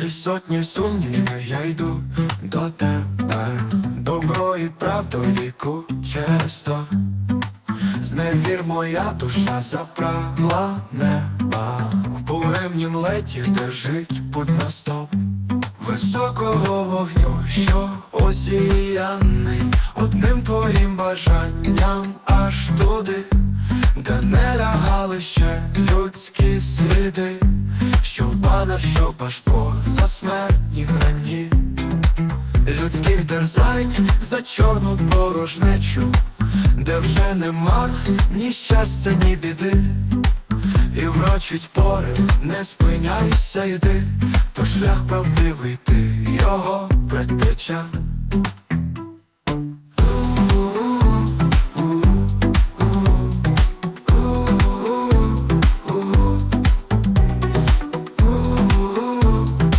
Крізь сотні сумнівів я йду до тебе, добро і правду віку често. Зневір моя душа запрагла неба, в буремнім леті держить путь на стоп. Високого вогню, що осіяний. Одним твоїм бажанням аж туди, де не лягали ще людські пана, що пашпо за смертні грані людських дерзань за чорну порожнечу, де вже нема ні щастя, ні біди, і врочить пори, не спиняйся, йди, то шлях правдивий ти, його предтеча.